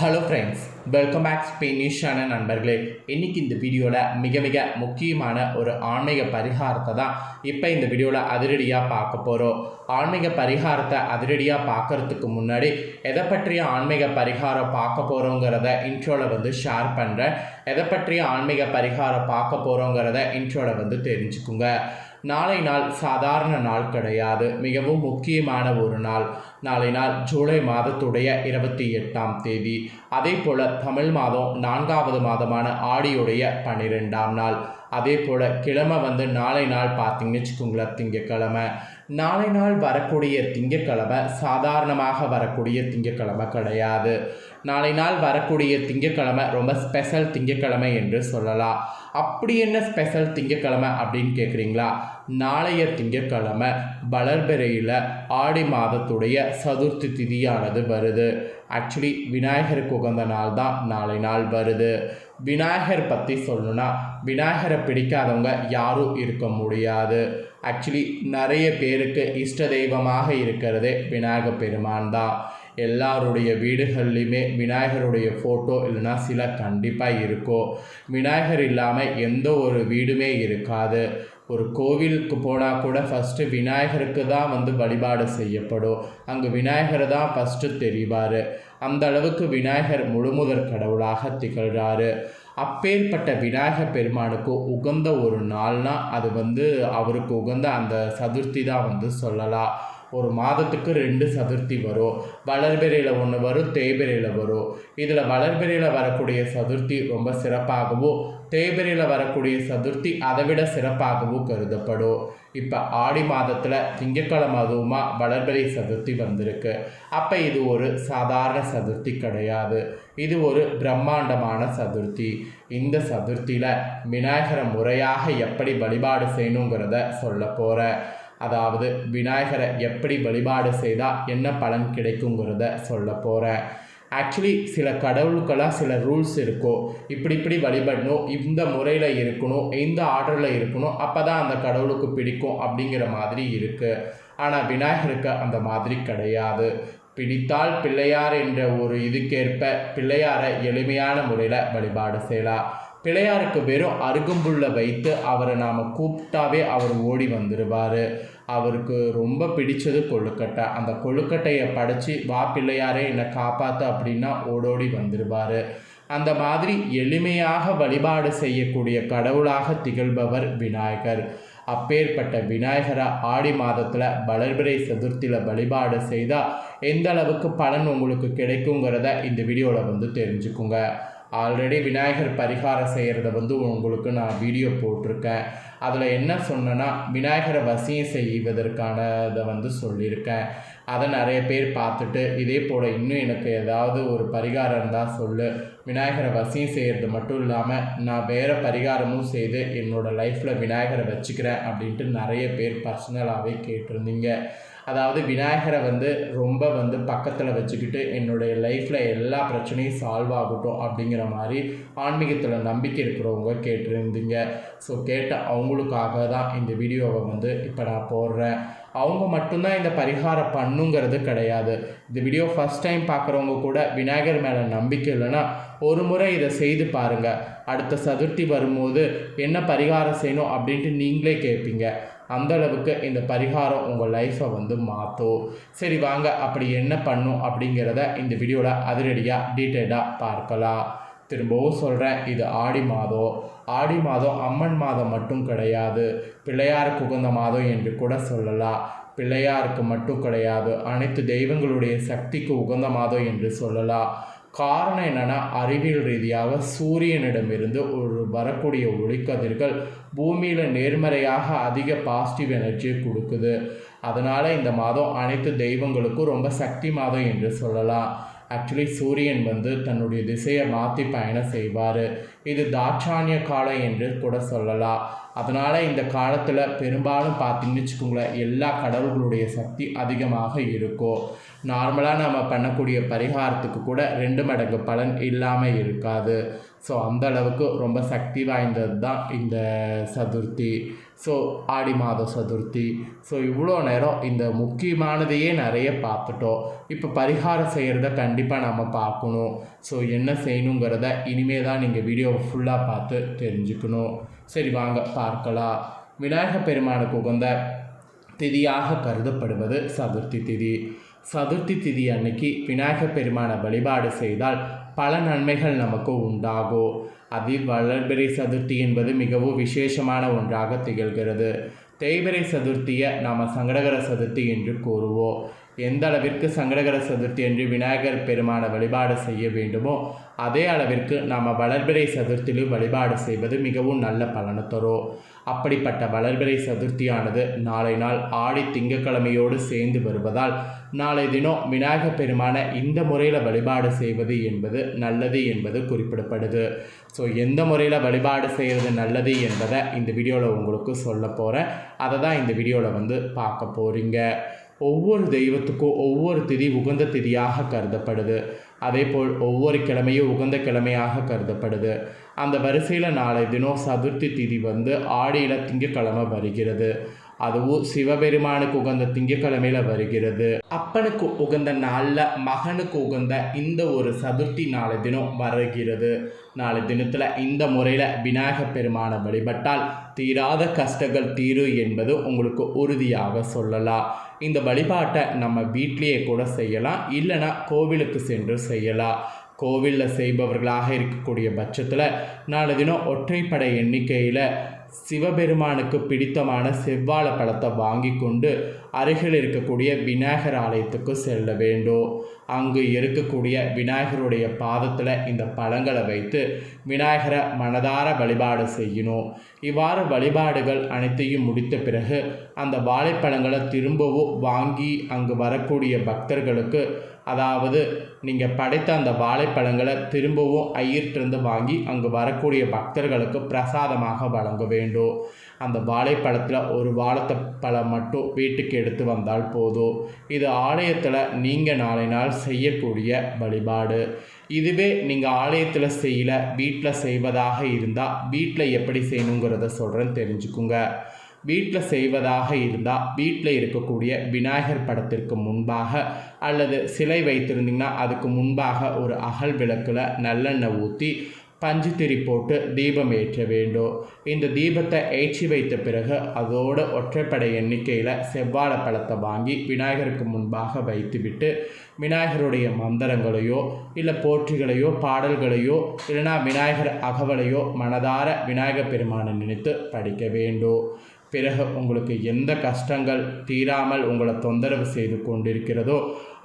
Hello friends welcome back ஸ்பெயினிஷான நண்பர்களே. இன்றைக்கி இந்த வீடியோவில் மிக மிக முக்கியமான ஒரு ஆன்மீக பரிகாரத்தை தான் இப்போ இந்த வீடியோவில் அதிரடியாக பார்க்க போகிறோம் ஆன்மீக பரிகாரத்தை அதிரடியாக பார்க்கறதுக்கு முன்னாடி எதை பற்றிய ஆன்மீக பரிகாரம் பார்க்க போகிறோங்கிறத இன்ட்ரோவில் வந்து ஷேர் பண்ணுறேன் எதை பற்றிய ஆன்மீக பரிகாரம் பார்க்க போகிறோங்கிறத இன்ட்ரோவில் வந்து தெரிஞ்சுக்குங்க. நாளை நாள் சாதாரண நாள் கிடையாது. மிகவும் முக்கியமான ஒரு நாள். நாளை நாள் ஜூலை மாதத்துடைய இருபத்தி எட்டாம் தேதி. அதே போல தமிழ் மாதம் நான்காவது மாதமான ஆடியுடைய பன்னிரெண்டாம் நாள். அதே போல் கிழமை வந்து நாளை நாள் பார்த்தீங்கன்னு வச்சுக்கோங்களேன் திங்கக்கிழமை. நாளை நாள் வரக்கூடிய திங்கக்கிழமை சாதாரணமாக வரக்கூடிய திங்கக்கிழமை கிடையாது. நாளை நாள் வரக்கூடிய திங்கக்கிழமை ரொம்ப ஸ்பெஷல் திங்கக்கிழமை என்று சொல்லலாம். அப்படி என்ன ஸ்பெஷல் திங்கக்கிழமை அப்படின்னு கேட்குறீங்களா நாளைய திங்கக்கிழமை வளர்பிறையில் ஆடி மாதத்துடைய சதுர்த்தி திதியானது வருது. ஆக்சுவலி விநாயகருக்கு உகந்த நாள் தான் நாளை நாள் வருது. விநாயகர் பற்றி சொல்லணும்னா விநாயகரை பிடிக்காதவங்க யாரும் இருக்க முடியாது. ஆக்சுவலி நிறைய பேருக்கு இஷ்ட தெய்வமாக இருக்கிறதே விநாயக பெருமான் தான். எல்லாருடைய வீடுகள்லையுமே விநாயகருடைய ஃபோட்டோ இல்லைன்னா சில கண்டிப்பாக இருக்கும். விநாயகர் இல்லாமல் எந்த ஒரு வீடுமே இருக்காது. ஒரு கோவிலுக்கு போனால் கூட ஃபஸ்ட்டு விநாயகருக்கு தான் வந்து வழிபாடு செய்யப்படும். அங்கே விநாயகர் தான் ஃபஸ்ட்டு தெரிவார். அந்த அளவுக்கு விநாயகர் முழுமுதற் கடவுளாக திகழ்கிறாரு அப்பேற்பட்ட விநாயகர் பெருமானுக்கு உகந்த ஒரு நாள்னா அது வந்து அவருக்கு உகந்த அந்த சதுர்த்தி தான் வந்து சொல்லலாம் ஒரு மாதத்துக்கு ரெண்டு சதுர்த்தி வரும். வளர்பிறையில் ஒன்று வரும் தேய்பிறையில் வரும். இதில் வளர்பிறையில் வரக்கூடிய சதுர்த்தி ரொம்ப சிறப்பாகவும் தேய்பிறையில் வரக்கூடிய சதுர்த்தி அதை விட சிறப்பாகவும் கருதப்படும் இப்போ ஆடி மாதத்தில் திங்கக்கிழமை அதுவுமா வளர்பிறை சதுர்த்தி வந்திருக்கு. அப்போ இது ஒரு சாதாரண சதுர்த்தி கிடையாது. இது ஒரு பிரம்மாண்டமான சதுர்த்தி. இந்த சதுர்த்தியில் விநாயகரை முறையாக எப்படி வழிபாடு செய்யணுங்கிறத சொல்ல போகிறேன் அதாவது விநாயகரை எப்படி வழிபாடு செய்தால் என்ன பலன் கிடைக்குங்கிறத சொல்ல போகிறேன் ஆக்சுவலி சில கடவுளுக்கெல்லாம் சில ரூல்ஸ் இருக்கும் இப்படி இப்படி வழிபடணும் இந்த முறையில் இருக்கணும் இந்த ஆர்டரில் இருக்கணும் அப்போ தான் அந்த கடவுளுக்கு பிடிக்கும் அப்படிங்கிற மாதிரி இருக்குது ஆனால் விநாயகருக்கு அந்த மாதிரி கிடையாது. பிடித்தால் பிள்ளையார் என்ற ஒரு இதுக்கேற்ப பிள்ளையாரை எளிமையான முறையில் வழிபாடு செய்யலாம் பிள்ளையாருக்கு வெறும் அருகம்புள்ள வைத்து அவரை நாம் கூப்பிட்டாவே அவர் ஓடி வந்துடுவார் அவருக்கு ரொம்ப பிடிச்சது கொழுக்கட்டை. அந்த கொழுக்கட்டையை படைச்சி வா பிள்ளையாரே என்னை காப்பாற்று அப்படின்னா ஓடோடி வந்துடுவார் அந்த மாதிரி எளிமையாக வழிபாடு செய்யக்கூடிய கடவுளாக திகழ்பவர் விநாயகர். அப்பேற்பட்ட விநாயகரை ஆடி மாதத்தில் வளர்பிறை சதுர்த்தியில் வழிபாடு செய்தால் எந்த அளவுக்கு பலன் உங்களுக்கு கிடைக்குங்கிறத இந்த வீடியோவில் வந்து தெரிஞ்சுக்குங்க. ஆல்ரெடி விநாயகர் பரிகாரம் செய்கிறத வந்து உங்களுக்கு நான் வீடியோ போட்டிருக்கேன். அதில் என்ன சொன்னேன்னா விநாயகரை வசியம் செய்வதற்கான இதை வந்து சொல்லியிருக்கேன். அதை நிறைய பேர் பார்த்துட்டு இதே போல் இன்னும் எனக்கு ஏதாவது ஒரு பரிகாரம் இருந்தால் சொல்லு. விநாயகரை வசியம் செய்கிறது மட்டும் இல்லாமல் நான் வேறு பரிகாரமும் செய்து என்னோடய லைஃப்பில் விநாயகரை வச்சுக்கிறேன் அப்படின்ட்டு நிறைய பேர் பர்சனலாகவே கேட்டிருந்தீங்க. அதாவது விநாயகரை வந்து ரொம்ப வந்து பக்கத்தில் வச்சுக்கிட்டு என்னுடைய லைஃப்பில் எல்லா பிரச்சனையும் சால்வ் ஆகட்டும் அப்படிங்கிற மாதிரி ஆன்மீகத்தில் நம்பிக்கை இருக்கிறவங்க கேட்டிருந்தீங்க. ஸோ கேட்ட அவங்களுக்காக தான் இந்த வீடியோவை வந்து இப்போ நான் போடுறேன். அவங்க மட்டும்தான் இந்த பரிகாரம் பண்ணுங்கிறது கிடையாது. இந்த வீடியோ ஃபஸ்ட் டைம் பார்க்குறவங்க கூட விநாயகர் மேலே நம்பிக்கை இல்லைன்னா ஒரு முறை இதை செய்து பாருங்கள் அடுத்த சதுர்த்தி வரும்போது என்ன பரிகாரம் செய்யணும் அப்படின்ட்டு நீங்களே கேட்பீங்க. அந்தளவுக்கு இந்த பரிகாரம் உங்கள் லைஃப்பை வந்து மாற்றும் சரி வாங்க. அப்படி என்ன பண்ணும் அப்படிங்கிறத இந்த வீடியோவில் அதிரடியாக டீட்டெயிலாக பார்க்கலாம். திரும்பவும் சொல்கிறேன் இது ஆடி மாதம். ஆடி மாதம் அம்மன் மாதம் மட்டும் கிடையாது. பிள்ளையாருக்கு உகந்த மாதம் என்று கூட சொல்லலாம். பிள்ளையாருக்கு மட்டும் கிடையாது. அனைத்து தெய்வங்களுடைய சக்திக்கு உகந்த மாதம் என்று சொல்லலாம். காரணம் என்னென்னா அறிவியல் ரீதியாக சூரியனிடமிருந்து ஒரு வரக்கூடிய ஒளிக்கதிர்கள் பூமியில் நேர்மறையாக அதிக பாசிட்டிவ் எனர்ஜியை கொடுக்குது. அதனால் இந்த மாதம் அனைத்து தெய்வங்களுக்கும் ரொம்ப சக்தி மாதம் என்று சொல்லலாம். ஆக்சுவலி சூரியன் வந்து தன்னுடைய திசையை மாற்றி பயணம் செய்வார். இது தாட்சானிய காலம் என்று கூட சொல்லலாம். அதனால் இந்த காலத்தில் பெரும்பாலும் பார்த்தீங்கன்னு வச்சுக்கோங்களேன் எல்லா கடவுள்களுடைய சக்தி அதிகமாக இருக்கும். நார்மலாக நம்ம பண்ணக்கூடிய பரிகாரத்துக்கு கூட ரெண்டு மடங்கு பலன் இல்லாமல் இருக்காது. ஸோ அந்த அளவுக்கு ரொம்ப சக்தி வாய்ந்தது தான் இந்த சதுர்த்தி. ஸோ ஆடி மாத சதுர்த்தி. ஸோ இவ்வளோ நேரம் இந்த முக்கியமானதையே நிறைய பார்த்துட்டோம். இப்போ பரிகாரம் செய்கிறத கண்டிப்பாக நம்ம பார்க்கணும். ஸோ என்ன செய்யணுங்கிறத இனிமே தான் நீங்கள் வீடியோவை ஃபுல்லாக பார்த்து தெரிஞ்சுக்கணும். சரி வாங்க பார்க்கலாம். விநாயகப் பெருமானுக்கு உகந்த திதியாக கருதப்படுவது சதுர்த்தி திதி. சதுர்த்தி திதி அன்னைக்கு விநாயகப் பெருமானை வழிபாடு செய்தால் பல நன்மைகள் நமக்கு உண்டாகும் அதில் சதுர்த்தி என்பது மிகவும் விசேஷமான ஒன்றாக திகழ்கிறது. தேய்பிறை சதுர்த்தியை நாம் சங்கடகர சதுர்த்தி என்று கூறுவோம். எந்த அளவிற்கு சங்கடகர சதுர்த்தி என்று விநாயகர் பெருமான வழிபாடு செய்ய வேண்டுமோ அதே அளவிற்கு நாம் வளர்பிறை சதுர்த்தியிலும் வழிபாடு செய்வது மிகவும் நல்ல பலனை தரும். அப்படிப்பட்ட வளர்பிறை சதுர்த்தியானது நாளை நாள் ஆடி திங்கட்கிழமையோடு சேர்ந்து வருவதால் நாளை தினம் விநாயகர் பெருமானை இந்த முறையில் வழிபாடு செய்வது என்பது நல்லது என்பது குறிப்பிடப்படுது. ஸோ எந்த முறையில் வழிபாடு செய்கிறது நல்லது என்பதை இந்த வீடியோவில் உங்களுக்கு சொல்ல போகிறேன் அதை தான் இந்த வீடியோவில் வந்து பார்க்க போகிறீங்க ஒவ்வொரு தெய்வத்துக்கும் ஒவ்வொரு திதி உகந்த திதியாக கருதப்படுது. அதே போல் ஒவ்வொரு கிழமையும் உகந்த கிழமையாக கருதப்படுது. அந்த வரிசையில் நாளை தினம் சதுர்த்தி திதி வந்து ஆடியில் திங்கக்கிழமை வருகிறது. அதுவும் சிவபெருமானுக்கு உகந்த திங்கக்கிழமையில் வருகிறது. அப்பனுக்கு உகந்த நாளில் மகனுக்கு உகந்த இந்த ஒரு சதுர்த்தி நாளை தினம் வருகிறது. நாளை தினத்தில் இந்த முறையில் விநாயகப் பெருமானை வழிபட்டால் தீராத கஷ்டங்கள் தீரும் என்பது உங்களுக்கு உறுதியாக சொல்லலாம். இந்த வழிபாட்டை நம்ம வீட்லேயே கூட செய்யலாம். இல்லைனா கோவிலுக்கு சென்று செய்யலாம். கோவிலில் செய்பவர்களாக இருக்கக்கூடிய பட்சத்தில் நாலு தினம் ஒற்றைப்படை எண்ணிக்கையில் சிவபெருமானுக்கு பிடித்தமான செவ்வாழ பழத்தை வாங்கி கொண்டு அருகில் இருக்கக்கூடிய விநாயகர் ஆலயத்துக்கு செல்ல வேண்டும். அங்கு இருக்கக்கூடிய விநாயகருடைய பாதத்தில் இந்த பழங்களை வைத்து விநாயகரை மனதார வழிபாடு செய்யணும். இவ்வாறு வழிபாடுகள் அனைத்தையும் முடித்த பிறகு அந்த வாழைப்பழங்களை திரும்பவும் வாங்கி அங்கு வரக்கூடிய பக்தர்களுக்கு அதாவது நீங்கள் படைத்த அந்த வாழைப்பழங்களை திரும்பவும் ஐயிட்டிருந்து வாங்கி அங்கு வரக்கூடிய பக்தர்களுக்கு பிரசாதமாக வழங்க வேண்டும் வேண்டும். அந்த வாழைப்பழத்தில் ஒரு வாழைத்த பழம் மட்டும் வீட்டுக்கு எடுத்து வந்தால் போதும். இது ஆலயத்தில் நீங்கள் நாளை நாள் செய்யக்கூடிய வழிபாடு. இதுவே நீங்கள் ஆலயத்தில் செய்யல வீட்டில் செய்வதாக இருந்தால் வீட்டில் எப்படி செய்யணுங்கிறத சொல்கிறேன்னு தெரிஞ்சுக்குங்க. வீட்டில் செய்வதாக இருந்தால் வீட்டில் இருக்கக்கூடிய விநாயகர் படத்திற்கு முன்பாக அல்லது சிலை வைத்திருந்தீங்கன்னா அதுக்கு முன்பாக ஒரு அகல் விளக்கில் நல்லெண்ணெய் ஊற்றி பஞ்சுத்திரி போட்டு தீபம் ஏற்ற வேண்டும். இந்த தீபத்தை ஏற்றி வைத்த பிறகு அதோடு ஒற்றைப்படை எண்ணிக்கையில் செவ்வாழை பழத்தை வாங்கி விநாயகருக்கு முன்பாக வைத்துவிட்டு விநாயகருடைய மந்திரங்களையோ இல்லை போற்றிகளையோ பாடல்களையோ இல்லைனா விநாயகர் அகவலையோ மனதார விநாயகர் பெருமானை நினைத்து படிக்க வேண்டும். பிறகு உங்களுக்கு எந்த கஷ்டங்கள் தீராமல் உங்களை தொந்தரவு செய்து கொண்டிருக்கிறதோ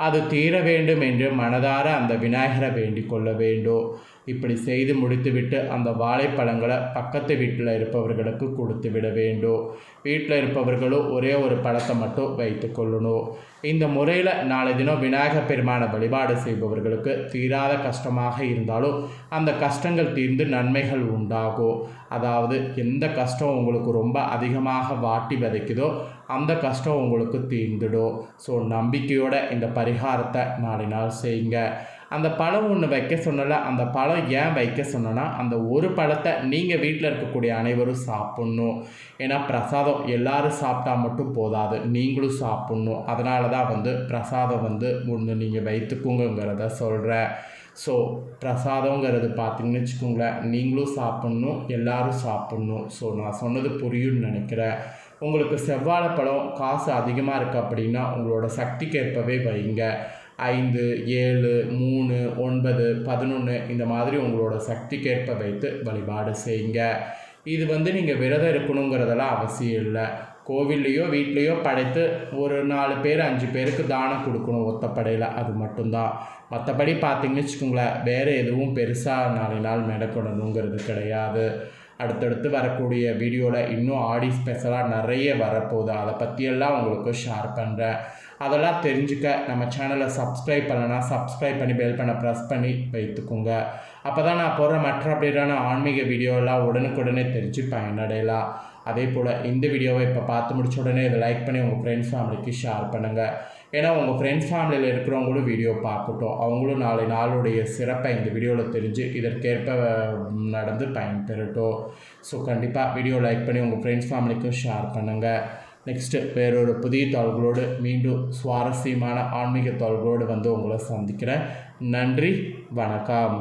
அது தீர வேண்டும் என்று மனதார அந்த விநாயகரை வேண்டிக் கொள்ள வேண்டும். இப்படி செய்து முடித்துவிட்டு அந்த வாழைப்பழங்களை பக்கத்து வீட்டில் இருப்பவர்களுக்கு கொடுத்து விட வேண்டும். வீட்டில் இருப்பவர்களும் ஒரே ஒரு பழத்தை மட்டும் வைத்து கொள்ளணும். இந்த முறையில் நாளை தினம் விநாயகர் பெருமான வழிபாடு செய்பவர்களுக்கு தீராத கஷ்டமாக இருந்தாலும் அந்த கஷ்டங்கள் தீர்ந்து நன்மைகள் உண்டாகும். அதாவது எந்த கஷ்டம் உங்களுக்கு ரொம்ப அதிகமாக வாட்டி விதைக்குதோ அந்த கஷ்டம் உங்களுக்கு தீர்ந்துடும். ஸோ நம்பிக்கையோட இந்த பரிகாரத்தை நாளை நாள் செய்யுங்க. அந்த பழம் ஒன்று வைக்க சொன்னல அந்த பழம் ஏன் வைக்க சொன்னோன்னா அந்த ஒரு பழத்தை நீங்கள் வீட்டில் இருக்கக்கூடிய அனைவரும் சாப்பிட்ணும். ஏன்னா பிரசாதம் எல்லாரும் சாப்பிட்டா மட்டும் போதாது. நீங்களும் சாப்பிட்ணும். அதனால தான் வந்து பிரசாதம் வந்து ஒன்று நீங்கள் வைத்துக்குங்கிறத சொல்கிறேன் ஸோ பிரசாதங்கிறது பார்த்தீங்கன்னு வச்சுக்கோங்களேன் நீங்களும் சாப்பிட்ணும் எல்லாரும் சாப்பிட்ணும். ஸோ நான் சொன்னது புரியும்னு நினைக்கிறேன். உங்களுக்கு செவ்வாழைப்பழம் காசு அதிகமாக இருக்குது அப்படின்னா உங்களோட சக்திக்கேற்பவே வைங்க. ஐந்து ஏழு மூணு ஒன்பது பதினொன்று இந்த மாதிரி உங்களோட சக்திக்கேற்ப வைத்து வழிபாடு செய்யுங்க. இது வந்து நீங்கள் விரதம் இருக்கணுங்கிறதெல்லாம் அவசியம் இல்லை. கோவில்லையோ வீட்லேயோ படைத்து ஒரு நாலு பேர் அஞ்சு பேருக்கு தானம் கொடுக்கணும் ஒத்தப்படையில். அது மட்டும்தான். மற்றபடி பார்த்தீங்கன்னு வச்சுக்கோங்களேன் வேறு எதுவும் பெருசாக நாலு நாள் மெடக்கணுங்கிறது கிடையாது. அடுத்தடுத்து வரக்கூடிய வீடியோவில் இன்னும் ஆடி ஸ்பெஷலாக நிறைய வரப்போகுது. அதை பற்றியெல்லாம் உங்களுக்கு ஷேர் பண்ணுறேன் அதெல்லாம் தெரிஞ்சுக்க நம்ம சேனலை சப்ஸ்கிரைப் பண்ணலன்னா சப்ஸ்கிரைப் பண்ணி பெல் பண்ண ப்ரெஸ் பண்ணி வைத்துக்கோங்க. அப்போ தான் நான் போடுற மற்ற அப்டேட்டான ஆன்மீக வீடியோலாம் உடனுக்குடனே தெரிஞ்சு பயனடையலாம். அதே போல் இந்த வீடியோவை இப்போ பார்த்து முடிச்ச உடனே இதை லைக் பண்ணி உங்கள் ஃப்ரெண்ட்ஸ் ஃபேமிலிக்கு ஷேர் பண்ணுங்கள் ஏன்னா உங்கள் ஃப்ரெண்ட்ஸ் ஃபேமிலியில் இருக்கிறவங்களும் வீடியோ பார்க்கட்டும். அவங்களும் நாளை நாளுடைய சிறப்பை இந்த வீடியோவில் தெரிஞ்சு இதற்கேற்ப நடந்து பயன்பெறட்டும். ஸோ கண்டிப்பாக வீடியோ லைக் பண்ணி உங்கள் ஃப்ரெண்ட்ஸ் ஃபேமிலிக்கும் ஷேர் பண்ணுங்கள் நெக்ஸ்ட்டு வேறொரு புதிய தாள்களோடு மீண்டும் சுவாரஸ்யமான ஆன்மீக தாள்களோடு வந்து உங்களை சந்திக்கிறேன். நன்றி வணக்கம்.